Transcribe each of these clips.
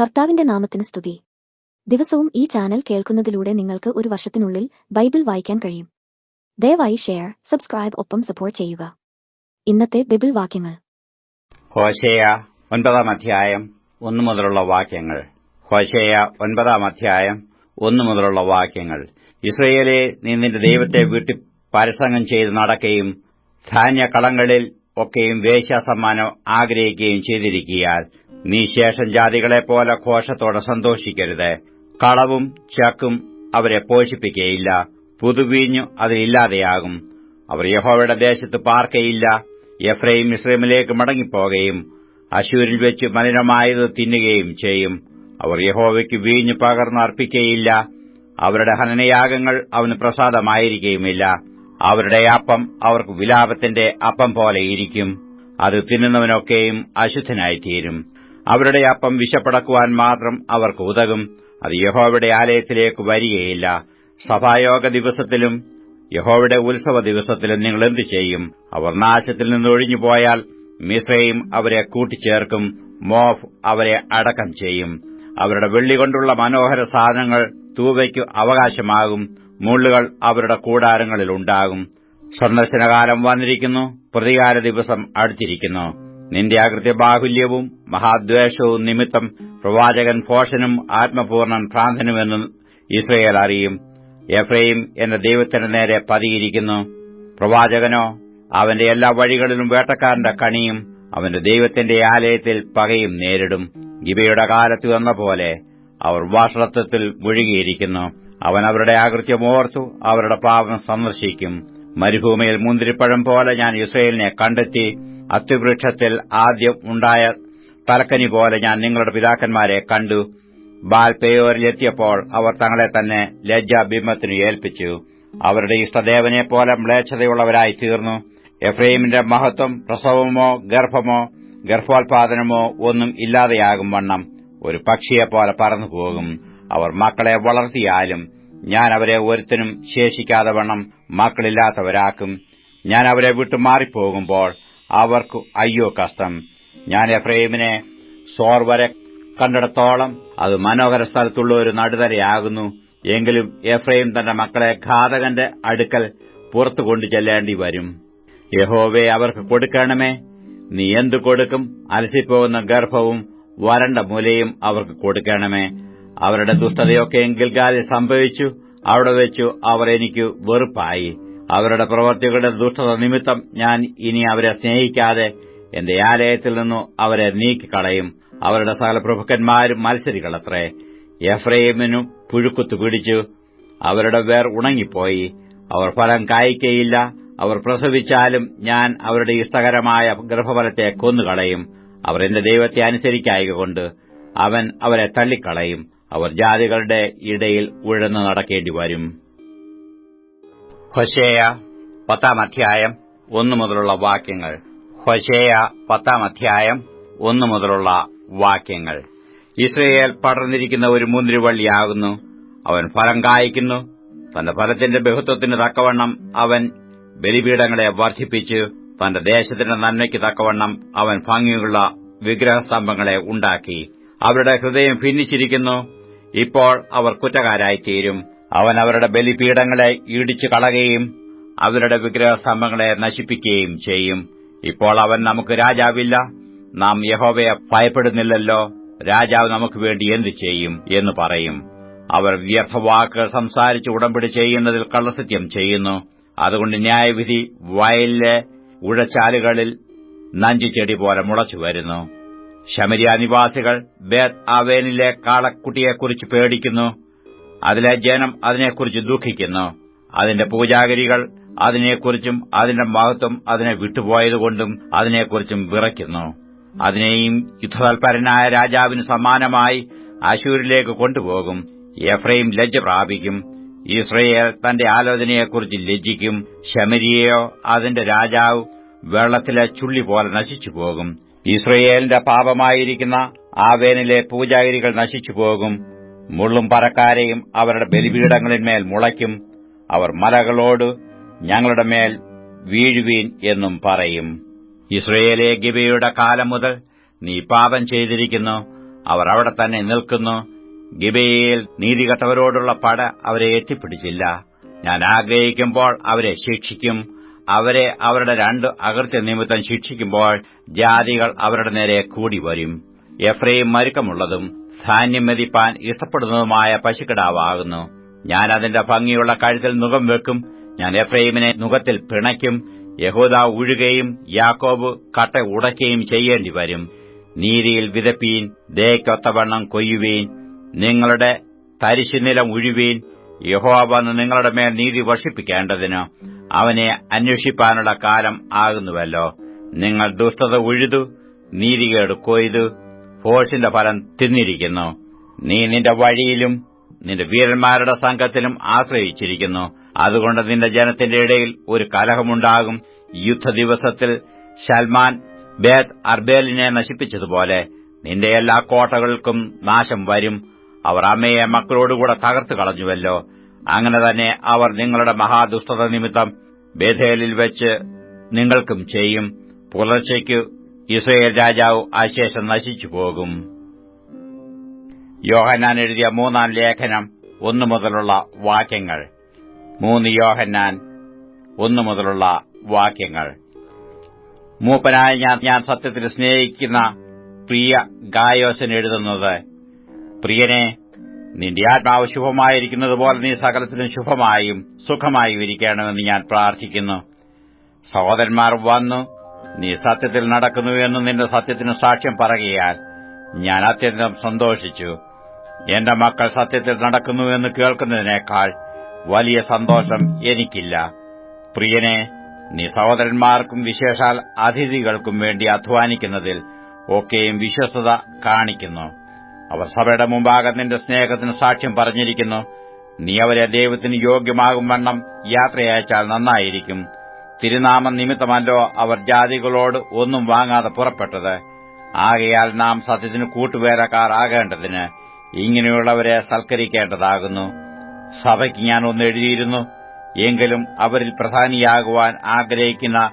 കർത്താവിന്റെ നാമത്തിന് സ്തുതി. ദിവസവും ഈ ചാനൽ കേൾക്കുന്നതിലൂടെ നിങ്ങൾക്ക് ഒരു വർഷത്തിനുള്ളിൽ ബൈബിൾ വായിക്കാൻ കഴിയും. ദയവായി ഷെയർ സബ്സ്ക്രൈബ് ഒപ്പം സപ്പോർട്ട് ചെയ്യുക. ഇന്നത്തെ ബൈബിൾ വാക്യങ്ങൾ. ഹോഷേയ ഒൻപതാം അധ്യായം ഒന്നു മുതലുള്ള വാക്യങ്ങൾ. ഹോഷേയ ഒൻപതാം അധ്യായം ഒന്നു മുതലുള്ള വാക്യങ്ങൾ. ഇസ്രയേലെ നീ നിന്റെ ദൈവത്തെ വീട്ടിൽ പരസംഗം ചെയ്ത് നടക്കുകയും ധാന്യ കളങ്ങളിൽ ഒക്കെയും വേശ്യാസമ്മാനം ആഗ്രഹിക്കുകയും ചെയ്തിരിക്കിയാൽ നീ ശേഷം ജാതികളെപ്പോലെ ഘോഷത്തോടെ സന്തോഷിക്കരുത്. കളവും ചക്കും അവരെ പോഷിപ്പിക്കുകയില്ല പുതുവീഞ്ഞു അതിലില്ലാതെയാകും അവർ യഹോവയുടെ ദേശത്ത് പാർക്കയില്ല. എഫ്രൈം ഇസ്രൈമിലേക്ക് മടങ്ങിപ്പോകുകയും അശൂരിൽ വെച്ച് മലിനമായത് തിന്നുകയും ചെയ്യും. അവർ യഹോവയ്ക്ക് വീഞ്ഞു പകർന്ന് അർപ്പിക്കുകയില്ല അവരുടെ ഹനനയാഗങ്ങൾ അവന് പ്രസാദമായിരിക്കുകയുമില്ല അവരുടെ അപ്പം അവർക്ക് വിലാപത്തിന്റെ അപ്പം പോലെയിരിക്കും അത് തിന്നുന്നവനൊക്കെയും അശുദ്ധനായിത്തീരും. അവരുടെ അപ്പം വിശപ്പടക്കുവാൻ മാത്രം അവർക്ക് ഉതകും. അത് യഹോവയുടെ ആലയത്തിലേക്ക് വരികയില്ല. സഭായോഗ ദിവസത്തിലും യഹോവയുടെ ഉത്സവ ദിവസത്തിലും നിങ്ങൾ എന്തു ചെയ്യും? അവർ നാശത്തിൽ നിന്ന് ഒഴിഞ്ഞുപോയാൽ മിശ്രയും അവരെ കൂട്ടിച്ചേർക്കും മോഫ് അവരെ അടക്കം ചെയ്യും. അവരുടെ വെള്ളി കൊണ്ടുള്ള മനോഹര സാധനങ്ങൾ തൂവയ്ക്കു അവകാശമാകും. മുള്ളുകൾ അവരുടെ കൂടാരങ്ങളിലുണ്ടാകും സന്ദർശനകാലം വന്നിരിക്കുന്നു പ്രതികാര ദിവസം അടുത്തിരിക്കുന്നു. നിന്റെ അകൃത്യബാഹുല്യവും മഹാദ്വേഷവും നിമിത്തം പ്രവാചകൻ ഭോഷനും ആത്മപൂർണൻ ഭ്രാന്തനുമെന്ന് ഇസ്രയേൽ അറിയും. എഫ്രൈം എന്ന ദൈവത്തിന്റെ നേരെ പതിയിരിക്കുന്നു. പ്രവാചകനോ അവന്റെ എല്ലാ വഴികളിലും വേട്ടക്കാരന്റെ കണിയും അവന്റെ ദൈവത്തിന്റെ ആലയത്തിൽ പകയും നേരിടും. ഗിബയുടെ കാലത്ത് വന്ന പോലെ അവർ വാഷളത്വത്തിൽ മുഴുകിയിരിക്കുന്നു. അവൻ അവരുടെ ആകൃത്യം ഓർത്തു അവരുടെ പാപം സന്ദർശിക്കും. മരുഭൂമിയിൽ മുന്തിരിപ്പഴം പോലെ ഞാൻ ഇസ്രയേലിനെ കണ്ടെത്തി അത്യുവൃക്ഷത്തിൽ ആദ്യം ഉണ്ടായ തലക്കനി പോലെ ഞാൻ നിങ്ങളുടെ പിതാക്കന്മാരെ കണ്ടു. ബാൽപേയോരിലെത്തിയപ്പോൾ അവർ തങ്ങളെ തന്നെ ലജ്ജാബിംബത്തിനു ഏൽപ്പിച്ചു. അവരുടെ ഇഷ്ടദേവനെ പോലെ മ്ലേച്ഛതയുള്ളവരായി തീർന്നു. എഫ്രൈമിന്റെ മഹത്വം പ്രസവമോ ഗർഭമോ ഗർഭോത്പാദനമോ ഒന്നും ഇല്ലാതെയാകും വണ്ണം. ഒരു പക്ഷിയെപ്പോലെ പറന്നുപോകും അവർ മക്കളെ വളർത്തിയാലും ഞാൻ അവരെ ഒരുത്തിനും ശേഷിക്കാതെ വണ്ണം മക്കളില്ലാത്തവരാക്കും. ഞാൻ അവരെ വിട്ടു മാറിപ്പോകുമ്പോൾ അവർക്ക് അയ്യോ കഷ്ടം. ഞാൻ എഫ്രൈമിനെ സോർ വരെ കണ്ടിടത്തോളം അത് മനോഹര സ്ഥലത്തുള്ള ഒരു നടുതരയാകുന്നു. എങ്കിലും എഫ്രൈം തന്റെ മക്കളെ ഘാതകന്റെ അടുക്കൽ പുറത്തു കൊണ്ടു ചെല്ലേണ്ടി വരും. യഹോവെ അവർക്ക് കൊടുക്കണമേ. നീ എന്തു കൊടുക്കും? അലസിപ്പോകുന്ന ഗർഭവും വരണ്ട മുലയും അവർക്ക് കൊടുക്കണമേ. അവരുടെ ദുഷ്ടതയൊക്കെ എങ്കിൽ ഗിൽഗാലിൽ സംഭവിച്ചു. അവിടെ വെച്ചു അവർ എനിക്ക് വെറുപ്പായി. അവരുടെ പ്രവർത്തികളുടെ ദുഷ്ടത നിമിത്തം ഞാൻ ഇനി അവരെ സ്നേഹിക്കാതെ എന്റെ ആലയത്തിൽ നിന്നു അവരെ നീക്കിക്കളയും. അവരുടെ സകല പ്രഭുക്കന്മാരും മത്സരികളത്രേ. എഫ്രൈമിനു പുഴുക്കുത്തു പിടിച്ചു. അവരുടെ വേർ ഉണങ്ങിപ്പോയി. അവർ ഫലം കായ്ക്കയില്ല. അവർ പ്രസവിച്ചാലും ഞാൻ അവരുടെ ഇഷ്ടകരമായ ഗർഭഫലത്തെ കൊന്നുകളയും. അവർ എന്റെ ദൈവത്തെ അനുസരിക്കായകൊണ്ട് അവൻ അവരെ തള്ളിക്കളയും. അവർ ജാതികളുടെ ഇടയിൽ ഉഴന്നു നടക്കേണ്ടി വരും. ഹൊശേയ പത്താം അധ്യായം ഒന്നു മുതലുള്ള വാക്യങ്ങൾ. ഹൊശേയ പത്താം അധ്യായം ഒന്നു മുതലുള്ള വാക്യങ്ങൾ. ഇസ്രയേൽ പടർന്നിരിക്കുന്ന ഒരു മുന്തിരിവള്ളിയാകുന്നു. അവൻ ഫലം കായ്ക്കുന്നു. തന്റെ ഫലത്തിന്റെ ബഹുത്വത്തിന് തക്കവണ്ണം അവൻ ബലിപീഠങ്ങളെ വർദ്ധിപ്പിച്ച്. തന്റെ ദേശത്തിന്റെ നന്മയ്ക്ക് തക്കവണ്ണം അവൻ ഭംഗിയുള്ള വിഗ്രഹസ്തംഭങ്ങളെ ഉണ്ടാക്കി. അവരുടെ ഹൃദയം ഭിന്നിച്ചിരിക്കുന്നു. ഇപ്പോൾ അവർ കുറ്റക്കാരായിത്തീരും. അവൻ അവരുടെ ബലിപീഠങ്ങളെ ഈടിച്ചു കളയുകയും അവരുടെ വിഗ്രഹസ്തംഭങ്ങളെ നശിപ്പിക്കുകയും ചെയ്യും. ഇപ്പോൾ അവൻ നമുക്ക് രാജാവില്ല. നാം യഹോവയെ ഭയപ്പെടുന്നില്ലല്ലോ. രാജാവ് നമുക്ക് വേണ്ടി എന്തു ചെയ്യും എന്ന് പറയും. അവർ വ്യർത്ഥവാക്കുകൾ സംസാരിച്ച് ഉടമ്പടി ചെയ്യുന്നതിൽ കള്ളസത്യം ചെയ്യുന്നു. അതുകൊണ്ട് ന്യായവിധി വയലിലെ ഉഴച്ചാലുകളിൽ നഞ്ചിച്ചെടി പോലെ മുളച്ചു വരുന്നു. ശമരിയ നിവാസികൾ ബേത് ആവേനിലെ കാളക്കുട്ടിയെക്കുറിച്ച് പേടിക്കുന്നു. അതിലെ ജനം അതിനെക്കുറിച്ച് ദുഃഖിക്കുന്നു. അതിന്റെ പൂജാഗിരികൾ അതിനെക്കുറിച്ചും അതിന്റെ മഹത്വം അതിനെ വിട്ടുപോയതുകൊണ്ടും അതിനെക്കുറിച്ചും വിറയ്ക്കുന്നു. അതിനെയും യുദ്ധതൽപരനായ രാജാവിന് സമാനമായി അശൂരിലേക്ക് കൊണ്ടുപോകും. എഫ്രൈം ലജ്ജ പ്രാപിക്കും. ഇസ്രയേൽ തന്റെ ആലോചനയെക്കുറിച്ച് ലജ്ജിക്കും. ശമരിയെയോ അതിന്റെ രാജാവ് വെള്ളത്തിലെ ചുള്ളി പോലെ നശിച്ചുപോകും. ഇസ്രയേലിന്റെ പാപമായിരിക്കുന്ന ആവേനിലെ പൂജാഗിരികൾ നശിച്ചുപോകും. മുള്ളും പറക്കാരെയും അവരുടെ ബലിപീഠങ്ങളിന്മേൽ മുളയ്ക്കും. അവർ മലകളോട് ഞങ്ങളുടെ മേൽ വീഴുവീൻ എന്നും പറയും. ഇസ്രയേലെ ഗിബയുടെ കാലം മുതൽ നീ പാപം ചെയ്തിരിക്കുന്നു. അവർ അവിടെ തന്നെ നിൽക്കുന്നു. ഗിബയിൽ നീതികെട്ടവരോടുള്ള പട അവരെ എത്തിപ്പിടിച്ചില്ല. ഞാൻ ആഗ്രഹിക്കുമ്പോൾ അവരെ ശിക്ഷിക്കും. അവരെ അവരുടെ രണ്ട് അകൃത്യ നിമിത്തം ശിക്ഷിക്കുമ്പോൾ ജാതികൾ അവരുടെ നേരെ കൂടി വരും എഫ്രൈം മരുക്കമുള്ളതും ധാന്യം മെതിപ്പാൻ ഇഷ്ടപ്പെടുന്നതുമായ പശുക്കിടാവാകുന്നു. ഞാൻ അതിന്റെ ഭംഗിയുള്ള കഴുത്തിൽ നുഖം വെക്കും. ഞാൻ എഫ്രൈമിനെ നുഖത്തിൽ പിണയ്ക്കും. യഹൂദ ഉഴുകയും യാക്കോബ് കട്ട ഉടയ്ക്കുകയും ചെയ്യേണ്ടി വരും നീതിയിൽ വിതപ്പീൻ ദേക്കൊത്തവണ്ണം കൊയ്യുവീൻ. നിങ്ങളുടെ തരിശുനിലം ഉഴുവീൻ. യഹോവ വന്ന് നിങ്ങളുടെ മേൽ നീതി വർഷിപ്പിക്കേണ്ടതിന് അവനെ അന്വേഷിപ്പാനുള്ള കാലം ആകുന്നുവല്ലോ. നിങ്ങൾ ദുഷ്ടത ഉഴുതു നീതികേട് കൊയ്തു. ഫോഴ്സിന്റെ ഫലം തിന്നിരിക്കുന്നു. നീ നിന്റെ വഴിയിലും നിന്റെ വീരന്മാരുടെ സംഘത്തിലും ആശ്രയിച്ചിരിക്കുന്നു. അതുകൊണ്ട് നിന്റെ ജനത്തിന്റെ ഇടയിൽ ഒരു കലഹമുണ്ടാകും. യുദ്ധദിവസത്തിൽ സൽമാൻ ബേത് അർബേലിനെ നശിപ്പിച്ചതുപോലെ നിന്റെ എല്ലാ കോട്ടകൾക്കും നാശം വരും. അവർ അമ്മയെ മക്കളോടുകൂടെ തകർത്തു കളഞ്ഞുവല്ലോ. അങ്ങനെ തന്നെ അവർ നിങ്ങളുടെ മഹാദുഷ്ടത നിമിത്തം ബേധേലിൽ വെച്ച് നിങ്ങൾക്കും ചെയ്യും. പുലർച്ചയ്ക്ക് ഇസ്രയേൽ രാജാവ് അശേഷം നശിച്ചു പോകും യോഹന്നാൻ എഴുതിയ മൂന്നാം ലേഖനം ഒന്നു മുതലുള്ള വാക്യങ്ങൾ. മൂന്ന് യോഹന്നാൻ ഒന്നു മുതലുള്ള വാക്യങ്ങൾ. മൂപ്പനായ ഞാൻ ഞാൻ സത്യത്തിൽ സ്നേഹിക്കുന്ന പ്രിയ ഗായോസൻ എഴുതുന്നത് പ്രിയനെ നിന്റെ ആത്മാവ് ശുഭമായിരിക്കുന്നതുപോലെ നീ സകലത്തിനും ശുഭമായും സുഖമായും ഇരിക്കണമെന്ന് ഞാൻ പ്രാർത്ഥിക്കുന്നു. സഹോദരന്മാർ വന്നു നീ സത്യത്തിൽ നടക്കുന്നു എന്ന് നിന്റെ സത്യത്തിന് സാക്ഷ്യം പറയുകയാൽ ഞാൻ അത്യന്തം സന്തോഷിച്ചു. എന്റെ മക്കൾ സത്യത്തിൽ നടക്കുന്നു എന്ന് കേൾക്കുന്നതിനേക്കാൾ വലിയ സന്തോഷം എനിക്കില്ല. പ്രിയനെ നീ സഹോദരന്മാർക്കും വിശേഷാൽ അതിഥികൾക്കും വേണ്ടി അധ്വാനിക്കുന്നതിൽ ഒക്കെയും വിശ്വസ്തത കാണിക്കുന്നു. അവർ സഭയുടെ മുമ്പാകെ നിന്റെ സ്നേഹത്തിന് സാക്ഷ്യം പറഞ്ഞിരിക്കുന്നു. നീ അവരെ ദൈവത്തിന് യോഗ്യമാകും വണ്ണം യാത്രയച്ചാൽ നന്നായിരിക്കും. തിരുനാമം നിമിത്തമല്ലോ അവർ ജാതികളോട് ഒന്നും വാങ്ങാതെ പുറപ്പെട്ടത്. ആകയാൽ നാം സത്യത്തിന് കൂട്ടുവേലക്കാർ ആകേണ്ടതിന് ഇങ്ങനെയുള്ളവരെ സൽക്കരിക്കേണ്ടതാകുന്നു. സഭയ്ക്ക് ഞാൻ ഒന്ന് എഴുതിയിരുന്നു. എങ്കിലും അവരിൽ പ്രധാനിയാകുവാൻ ആഗ്രഹിക്കുന്ന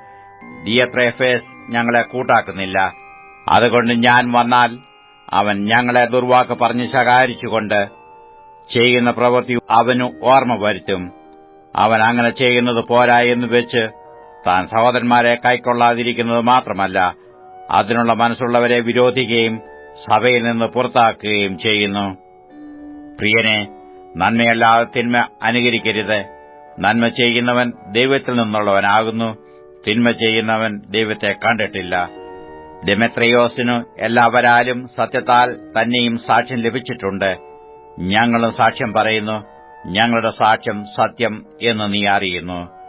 ദിയത്രേഫേസ് ഞങ്ങളെ കൂട്ടാക്കുന്നില്ല. അതുകൊണ്ട് ഞാൻ വന്നാൽ അവൻ ഞങ്ങളെ ദുർവാക്ക് പറഞ്ഞ് ശകാരിച്ചുകൊണ്ട് ചെയ്യുന്ന പ്രവൃത്തി അവനു ഓർമ്മ വരുത്തും. അവൻ അങ്ങനെ ചെയ്യുന്നത് പോരായെന്ന് വെച്ച് താൻ സഹോദരന്മാരെ കൈക്കൊള്ളാതിരിക്കുന്നത് മാത്രമല്ല അതിനുള്ള മനസ്സുള്ളവരെ വിരോധിക്കുകയും സഭയിൽ നിന്ന് പുറത്താക്കുകയും ചെയ്യുന്നു. പ്രിയനെ നന്മയല്ലാതെ തിന്മ അനുകരിക്കരുത്. നന്മ ചെയ്യുന്നവൻ ദൈവത്തിൽ നിന്നുള്ളവനാകുന്നു. തിന്മ ചെയ്യുന്നവൻ ദൈവത്തെ കണ്ടിട്ടില്ല. ഡെമെത്രയോസിനു എല്ലാവരാലും സത്യത്താൽ തന്നെയും സാക്ഷ്യം ലഭിച്ചിട്ടുണ്ട്. ഞങ്ങളും സാക്ഷ്യം പറയുന്നു. ഞങ്ങളുടെ സാക്ഷ്യം സത്യം എന്ന് നീ അറിയുന്നു.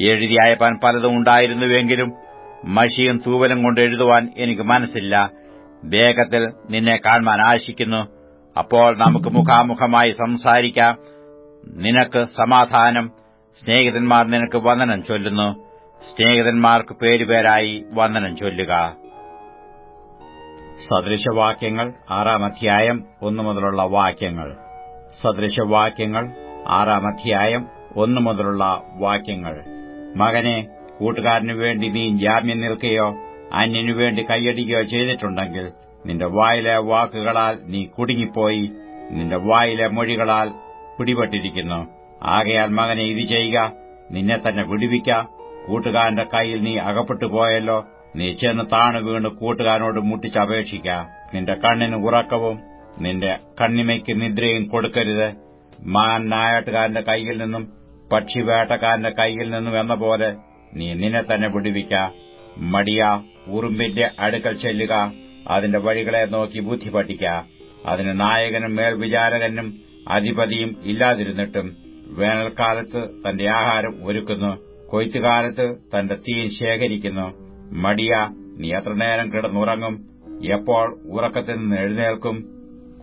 എഴുതിയയപ്പാൻ പലതും ഉണ്ടായിരുന്നുവെങ്കിലും മഷിയും തൂവലും കൊണ്ട് എഴുതുവാൻ എനിക്ക് മനസ്സില്ല. വേഗത്തിൽ നിന്നെ കാണുവാൻ ആശിക്കുന്നു. അപ്പോൾ നമുക്ക് മുഖാമുഖമായി സംസാരിക്കാം. നിനക്ക് സമാധാനം. സ്നേഹിതന്മാർ നിനക്ക് വന്ദനം ചൊല്ലുന്നു. സ്നേഹിതന്മാർക്ക് പേരുപേരായി വന്ദനം ചൊല്ലുക. സദൃശവാക്യങ്ങൾ ആറാം അധ്യായം ഒന്നു മുതലുള്ള വാക്യങ്ങൾ. സദൃശവാക്യങ്ങൾ ആറാം അധ്യായം ഒന്നു മുതലുള്ള വാക്യങ്ങൾ. മകനെ കൂട്ടുകാരനു വേണ്ടി നീ ജാമ്യം നിൽക്കുകയോ അന്യനു വേണ്ടി കൈയടിക്കുകയോ ചെയ്തിട്ടുണ്ടെങ്കിൽ നിന്റെ വായിലെ വാക്കുകളാൽ നീ കുടുങ്ങിപ്പോയി നിന്റെ വായിലെ മൊഴികളാൽ പിടിപെട്ടിരിക്കുന്നു. ആകയാൽ മകനെ ഇത് ചെയ്യുക നിന്നെ തന്നെ വിടുവിക്ക. കൂട്ടുകാരന്റെ കയ്യിൽ നീ അകപ്പെട്ടു പോയല്ലോ നീ ചെന്ന് താണു വീണ് കൂട്ടുകാരനോട് മുട്ടിച്ചപേക്ഷിക്ക നിന്റെ കണ്ണിന് ഉറക്കവും നിന്റെ കണ്ണിമയ്ക്ക് നിദ്രയും കൊടുക്കരുത്. മാൻ നായാട്ടുകാരന്റെ കൈയിൽ നിന്നും പക്ഷി കയ്യിൽ നിന്നും എന്ന പോലെ നീ നിന്നെ തന്നെ വിടുവിക്ക. മടിയ ഉറുമ്പിന്റെ അടുക്കൽ ചെല്ലുക. അതിന്റെ വഴികളെ നോക്കി ബുദ്ധി പഠിക്ക. അതിന് നായകനും മേൽവിചാരകനും അധിപതിയും ഇല്ലാതിരുന്നിട്ടും വേനൽക്കാലത്ത് തന്റെ ആഹാരം ഒരുക്കുന്നു. കൊയ്ത്തുകാലത്ത് തന്റെ തീൻ ശേഖരിക്കുന്നു. മടിയ നീ എത്ര നേരം കിടന്നുറങ്ങും? എപ്പോൾ ഉറക്കത്തിൽ നിന്ന് എഴുന്നേൽക്കും?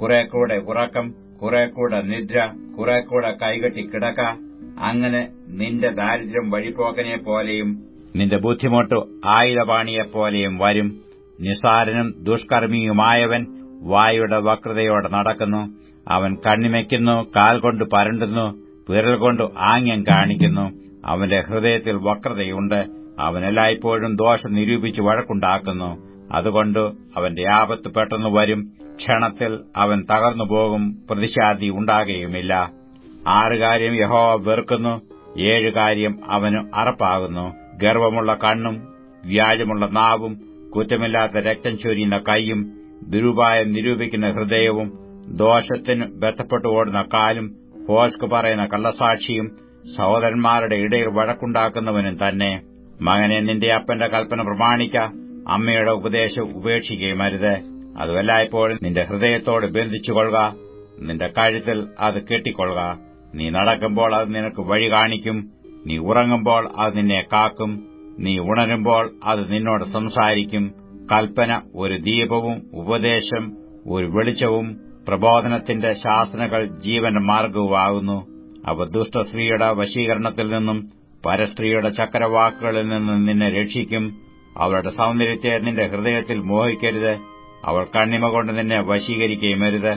കുറെ കൂടെ ഉറക്കം കുറെ കൂടെ നിദ്ര കുറെ കൂടെ കൈകെട്ടി കിടക്ക. അങ്ങനെ നിന്റെ ദാരിദ്ര്യം വഴിപോക്കനെ പോലെയും നിന്റെ ബുദ്ധിമുട്ട് ആയുധപാണിയെപ്പോലെയും വരും. നിസാരനും ദുഷ്കർമ്മിയുമായവൻ വായുടെ വക്രതയോടെ നടക്കുന്നു. അവൻ കണ്ണിമയ്ക്കുന്നു കാൽ കൊണ്ട് പരണ്ടുന്നു വിരൽ കൊണ്ട് ആംഗ്യം കാണിക്കുന്നു. അവന്റെ ഹൃദയത്തിൽ വക്രതയുണ്ട്. അവൻ എല്ലായ്പ്പോഴും ദോഷം നിരൂപിച്ച് വഴക്കുണ്ടാക്കുന്നു. അതുകൊണ്ട് അവന്റെ ആപത്ത് പെട്ടെന്ന് വരും. ക്ഷണത്തിൽ അവൻ തകർന്നു പോകും പ്രതിശാന്തി ഉണ്ടാകുകയുമില്ല. ആറ് കാര്യം യഹോവ വെറുക്കുന്നു ഏഴ് കാര്യം അവന് അറപ്പാകുന്നു. ഗർവമുള്ള കണ്ണും വ്യാജമുള്ള നാവും കുറ്റമില്ലാത്ത രക്തം ചൊരിയുന്ന കൈയും ദുരുപായം നിരൂപിക്കുന്ന ഹൃദയവും ദോഷത്തിന് ബന്ധപ്പെട്ടു ഓടുന്ന കാലും ഹോസ്ക് പറയുന്ന കള്ളസാക്ഷിയും സഹോദരന്മാരുടെ ഇടയിൽ വഴക്കുണ്ടാക്കുന്നവനും തന്നെ. മകനെ നിന്റെ അപ്പന്റെ കൽപ്പന പ്രമാണിക്ക അമ്മയുടെ ഉപദേശം ഉപേക്ഷിക്കുകയും അരുത്. അതുവല്ലായ്പ്പോഴും നിന്റെ ഹൃദയത്തോട് ബന്ധിച്ചുകൊള്ളുക നിന്റെ കഴുത്തിൽ അത് കെട്ടിക്കൊള്ളുക. നീ നടക്കുമ്പോൾ അത് നിനക്ക് വഴി കാണിക്കും. നീ ഉറങ്ങുമ്പോൾ അത് നിന്നെ കാക്കും. നീ ഉണരുമ്പോൾ അത് നിന്നോട് സംസാരിക്കും. കൽപ്പന ഒരു ദീപവും ഉപദേശം ഒരു വെളിച്ചവും പ്രബോധനത്തിന്റെ ശാസനകൾ ജീവന്റെ മാർഗവുമാകുന്നു. അവ ദുഷ്ടസ്ത്രീയുടെ വശീകരണത്തിൽ നിന്നും പരസ്ത്രീയുടെ ചക്രവാക്കുകളിൽ നിന്നും നിന്നെ രക്ഷിക്കും. അവരുടെ സൗന്ദര്യത്തെ നിന്റെ ഹൃദയത്തിൽ മോഹിക്കരുത്. അവൾ കണ്ണിമ കൊണ്ട് നിന്നെ വശീകരിക്കുകയും വരുത്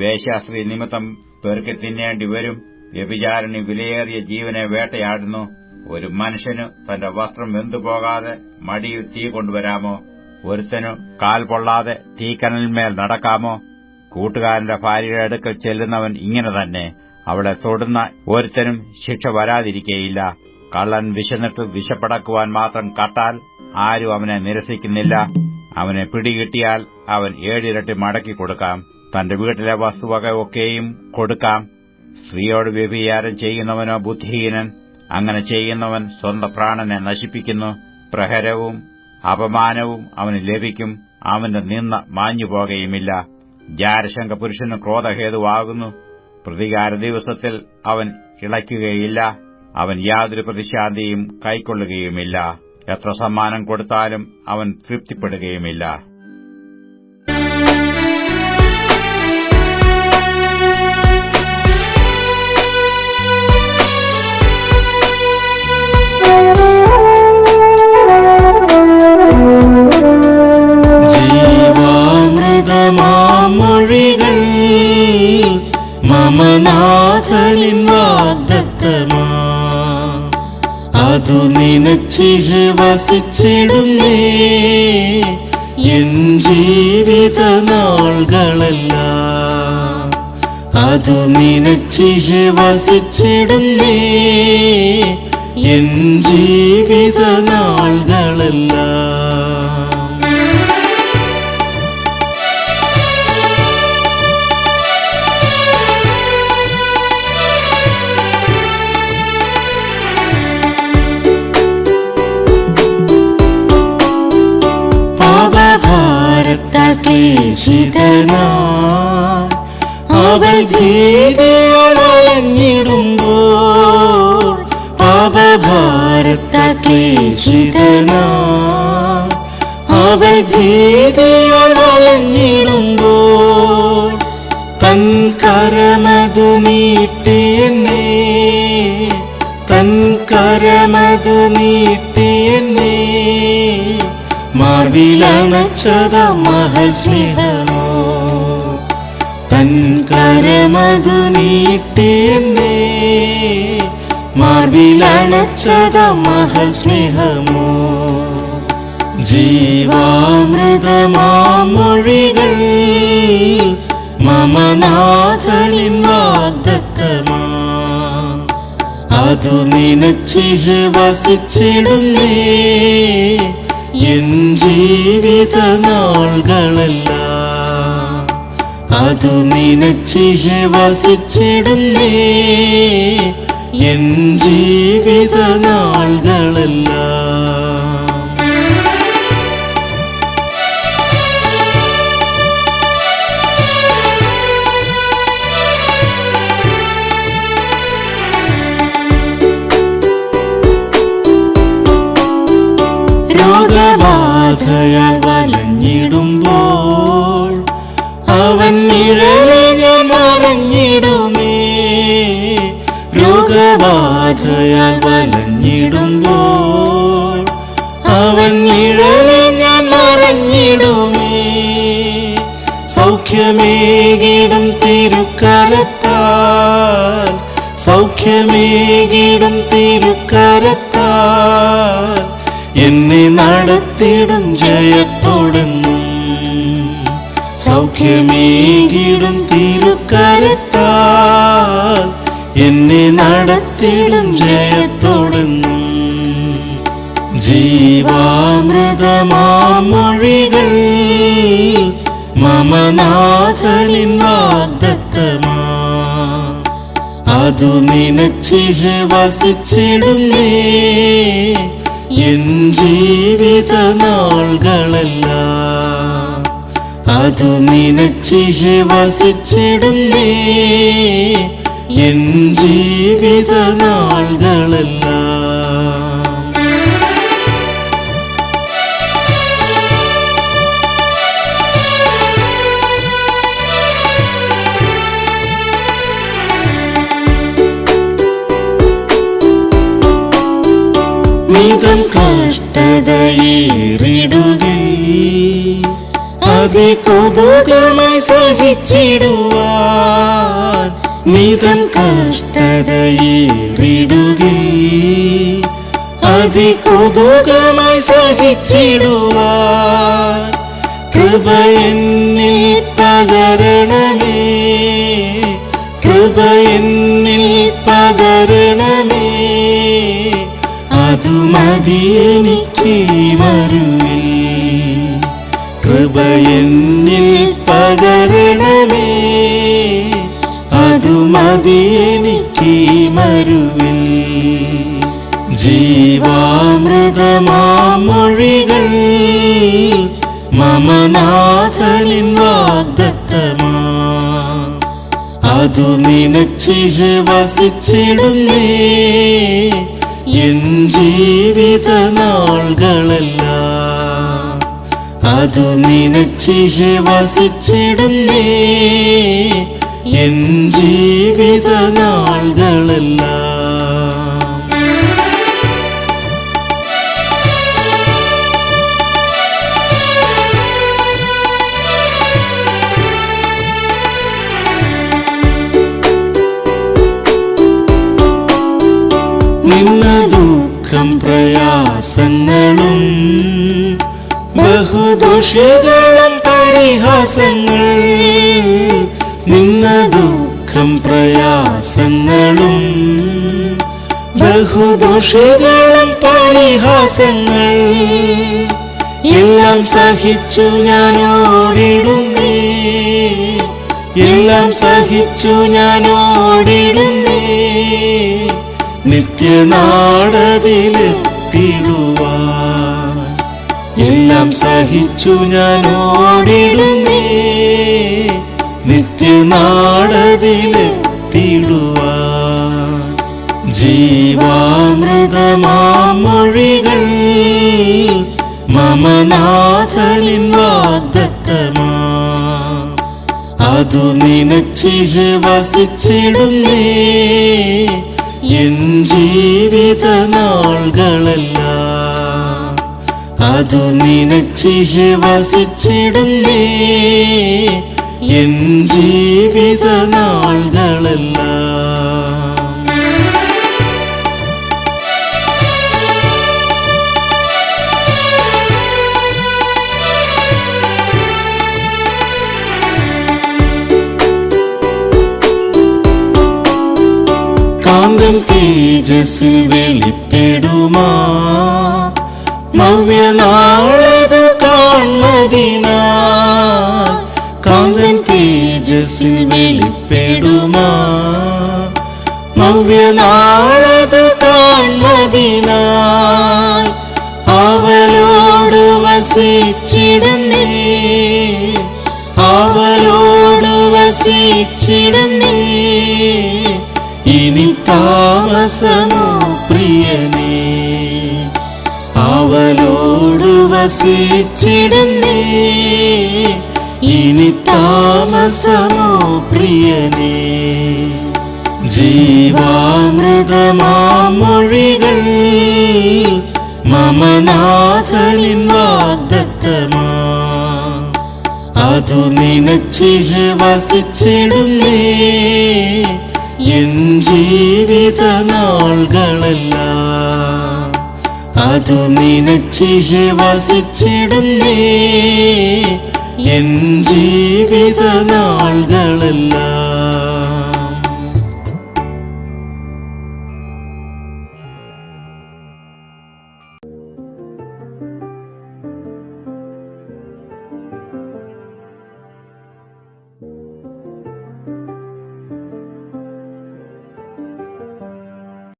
വേശ്യാസ്ത്രീ നിമിത്തം പെറുക്കി തിന്നേണ്ടി വരും. വ്യഭിചാരണി വിലയേറിയ ജീവനെ വേട്ടയാടുന്നു. ഒരു മനുഷ്യനു തന്റെ വസ്ത്രം വെന്തുപോകാതെ മടിയിൽ തീ കൊണ്ടുവരാമോ? ഒരുത്തനു കാൽ പൊള്ളാതെ തീക്കനലിന്മേൽ നടക്കാമോ? കൂട്ടുകാരന്റെ ഭാര്യയുടെ അടുക്കൽ ചെല്ലുന്നവൻ ഇങ്ങനെ തന്നെ. അവളെ തൊടുന്ന ഒരുത്തനും ശിക്ഷ വരാതിരിക്കേയില്ല. കള്ളൻ വിശന്നിട്ട് വിശപ്പടക്കുവാൻ മാത്രം കട്ടാൽ ആരും അവനെ നിരസിക്കുന്നില്ല. അവനെ പിടികിട്ടിയാൽ അവൻ ഏഴിരട്ടി മടക്കി കൊടുക്കാം. തന്റെ വീട്ടിലെ വസ്തുവക ഒക്കെയും കൊടുക്കാം. സ്ത്രീയോട് വ്യഭിചാരം ചെയ്യുന്നവനോ ബുദ്ധിഹീനൻ അങ്ങനെ ചെയ്യുന്നവൻ സ്വന്തം പ്രാണനെ നശിപ്പിക്കുന്നു. പ്രഹരവും അപമാനവും അവന് ലഭിക്കും അവന്റെ നിന്ന മാഞ്ഞുപോകുകയുമില്ല ജാരശങ്ക പുരുഷന് ക്രോധഹേതുവാകുന്നു. പ്രതികാര ദിവസത്തിൽ അവൻ ഇളയ്ക്കുകയില്ല. അവൻ യാതൊരു പ്രതിശാന്തിയും കൈക്കൊള്ളുകയുമില്ല. എത്ര സമ്മാനം കൊടുത്താലും അവൻ തൃപ്തിപ്പെടുകയുമില്ല. നിനച്ചിഹെ വസിച്ചിടുന്നേ. എൻ ജീവിത നാളുകളല്ല അതു നിനച്ചിഹെ വസിച്ചിടുന്നേ. എൻ ജീവിത ക്ലേശിതനാ അവൾ ഭീതിയോടഞ്ഞിടുമ്പോൾ പാപഭാരത്താൽ ക്ലേശിതനാ അവൾ ഭീതിയോടഞ്ഞിടുമ്പോൾ തൻ കരമതു നീട്ടി തൻ കരമതു നീട്ടി മാർവിലണച്ചത മഹസ്നേഹമോ? തൻ കരമതു നീട്ടി എന്നെ മാർവിലണച്ചത മഹസ്നേഹമോ? ജീവാമൃതമാമൊഴികൾ മമനാഥനിൻ വാഗ്ദത്തമാ. അതു നിനച്ചിഹെ വസിച്ചിടുന്നേ എൻ ജീവിത നാളുകളല്ല അതു നിനച്ചിഹെ വസിച്ചിടുന്നേ. എൻ ജീവിത നാളുകളല്ല നിഴലിൽ ഞാൻ മറഞ്ഞിടുമേ. സൗഖ്യമേകിടും തിരുക്കരത്താൽ സൗഖ്യമേകിടും തിരുക്കരത്താൽ എന്നെ നടത്തിടും ജയത്തോടുന്നു. സൗഖ്യമേകിടും തിരുക്കരത്താൽ എന്നെ നടത്തിടും ജയത്തോടെന്നും. ജീവാമൃതമാമൊഴികൾ മമനാഥനിൻ വാഗ്ദത്തമാ. അതു നിനച്ചിഹെ വസിച്ചിടുന്നേ. എൻ ജീവിത നാളുകളല്ല അതു നിനച്ചിഹ വസിച്ചിടുന്നേ. എൻ ജീവിത നാളുകളെല്ലാം നിതം കഷ്ടതയേറിടുകേ. അതികൊതുകമായി സഹിച്ചിടുവാൻ മിതം കഷ്ടതയേറിടുകേ. അതികൊതുകമായി സഹിച്ചിടുവാൻ കൃപ എന്നിൽ പകരണമേ. കൃപ എന്നിൽ പകരണമേ. അതു മതി എനിക്ക് മരുവേ കൃപ എന്നിൽ പകരണമേ. അതു മരുവിൽ. ജീവാമൃതമാമൊഴികൾ മമനാഥനിൻ വാഗ്ദത്തമാ. അതു നിനച്ചിഹെ വസിച്ചിടുന്നേ. എൻ ജീവിത അതു നിനച്ചിഹെ വസിച്ചിടുന്നേ. എൻ ജീവിത നാളുകളല്ല നിന്ന ബഹുദോഷികളും പരിഹാസങ്ങൾ നിന്ന ദുഃഖം പ്രയാസങ്ങളും ബഹുദോഷികളും പരിഹാസങ്ങൾ. എല്ലാം സഹിച്ചു ഞാൻ ഓടിടുന്നേ എല്ലാം സഹിച്ചു ഞാൻ ഓടിടുന്നേ എല്ലാം സഹിച്ചു ഞാൻ ഓടിടുന്നേ നിത്യനാടതിലെത്തിടുവാൻ ജീവാമൃതമാമൊഴികൾ മമനാഥനിൻ വാഗ്ദത്തമാ. അതു നിനച്ചിഹ വസിച്ചിടുന്നേ. എൻ ജീവിത നാളുകളെല്ലാം അതു നിനച്ചിഹെ വസിച്ചിടുന്നേ എൻ ജീവിത നാളുകളെല്ലാം കാന്തം തേജസ്സിൽ വെളിപ്പെടുമാ. നവ്യനാളത് കാൺമതിനാ കാന്തൻ തേജസ്സിൽ വെളിപ്പെടുമാ. നവ്യനാളത് കാൺമതിനായി അവലോട് വസിച്ചിടുന്നേ. അവലോട് വസിച്ചിടുന്നേ. ഇനി താമസമോ പ്രിയനേ വസിച്ചിടുന്നേ ഇനി താമസമോ പ്രിയനേ? ജീവാമൃതമാമൊഴികൾ മമനാഥനിൻ വാഗ്ദത്തമാ അതു നിനച്ചിഹെ വസിച്ചിടുന്നേ. എൻ ജീവിത നാളുകളെല്ലാം അതു നിനച്ചി വസിച്ചിടുന്നേ. എൻ ജീവിത നാളുകളെല്ലാം